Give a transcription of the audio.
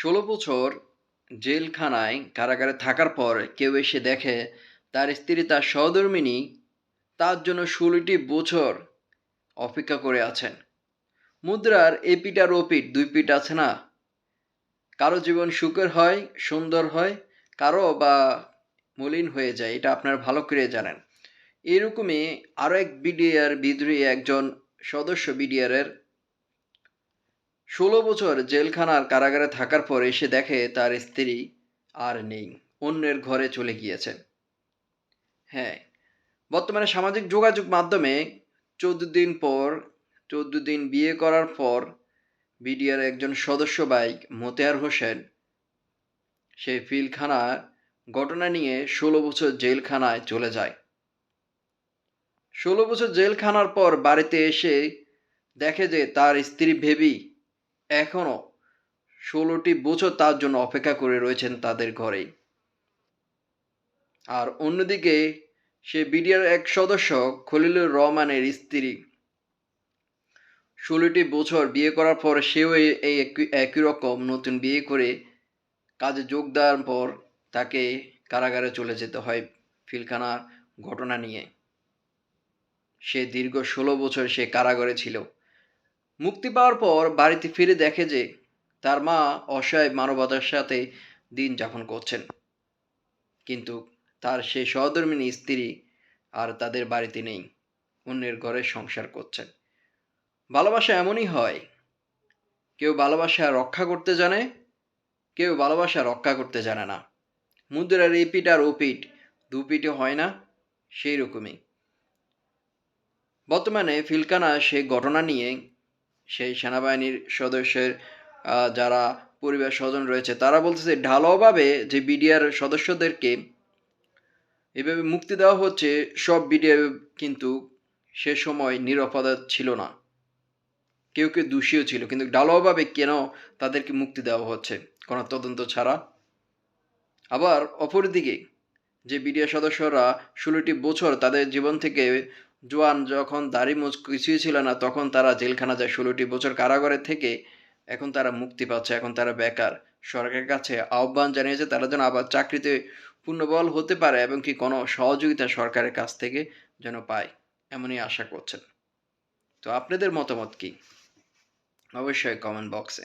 ষোলো বছর জেলখানায় কারাগারে থাকার পর কেউ এসে দেখে তার স্ত্রী তার সহধর্মিণী তার জন্য ষোলোটি বছর অপেক্ষা করে আছেন। মুদ্রার এ পিঠ আর ও পিঠ, দুই পিঠ আছে না? কারও জীবন সুখের হয়, সুন্দর হয়, কারও বা মলিন হয়ে যায়, এটা আপনারা ভালো করে জানেন। এরকমই আরও এক বিডিআর, বিদ্রোহী একজন সদস্য বিডিআরের ষোলো বছর জেলখানার কারাগারে থাকার পর এসে দেখে তার স্ত্রী আর নেই, অন্যের ঘরে চলে গিয়েছেন হ্যাঁ বর্তমানে সামাজিক যোগাযোগ মাধ্যমে চোদ্দ দিন পর, চোদ্দ দিন বিয়ে করার পর বিডিআর একজন সদস্য বাইক মোতেয়ার হোসেন সেই ফিলখানার ঘটনা নিয়ে ষোলো বছর জেলখানায় চলে যায়। ষোলো বছর জেলখানার পর বাড়িতে এসে দেখে যে তার স্ত্রী ভেবি এখনও ষোলোটি বছর তার জন্য অপেক্ষা করে রয়েছেন তাদের ঘরেই। আর অন্যদিকে সে বিডিআর এক সদস্য খলিলুর রহমানের স্ত্রী। ষোলোটি বছর বিয়ে করার পর সেও এই একই রকম নতুন বিয়ে করে কাজে যোগ দেওয়ার পর তাকে কারাগারে চলে যেতে হয় ফিলখানার ঘটনা নিয়ে। সে দীর্ঘ ষোলো বছর সে কারাগারে ছিল। মুক্তি পাওয়ার পর বাড়িতে ফিরে দেখে যে তার মা অসহায় মানবতার সাথে দিন যাপন করছেন। কিন্তু তার সেই সহধর্মিনী স্ত্রী আর তাদের বাড়িতে নেই, অন্যের ঘরে সংসার করছেন। ভালোবাসা এমনই হয়, কেউ ভালোবাসা রক্ষা করতে জানে, কেউ ভালোবাসা রক্ষা করতে জানে না। মুদ্রার এই পিঠ আর ও পিঠ, দু পিঠে হয় না সেই রকমই বর্তমানে ফিলকানা সেই ঘটনা নিয়ে সেই সেনাবাহিনীর সদস্যের যারা পরিবার স্বজন রয়েছে, তারা বলতেছে ঢালাওভাবে যে বিডিআর সদস্যদেরকে এভাবে মুক্তি দেওয়া হচ্ছে, সব বিডিআর কিন্তু সে সময় নিরাপদা ছিল না। কেউ কেউ দোষীও ছিল, কিন্তু ঢালাওভাবে কেন তাদেরকে মুক্তি দেওয়া হচ্ছে, কোনো তদন্ত ছাড়া? আবার অপরদিকে যে বিডিআর সদস্যরা ষোলোটি বছর তাদের জীবন থেকে জোয়ান যখন দাড়ি মুচ কিছুই ছিল না, তখন তারা জেলখানা যায়। ষোলোটি বছর কারাগারে থেকে এখন তারা মুক্তি পাচ্ছে, এখন তারা বেকার। সরকারের কাছে আহ্বান জানিয়েছে তারা যেন আবার চাকরিতে পূর্ণবল হতে পারে এবং কি কোনো সহযোগিতা সরকারের কাছ থেকে যেন পায়, এমনই আশা করছেন। তো আপনাদের মতামত কি? অবশ্যই কমেন্ট বক্সে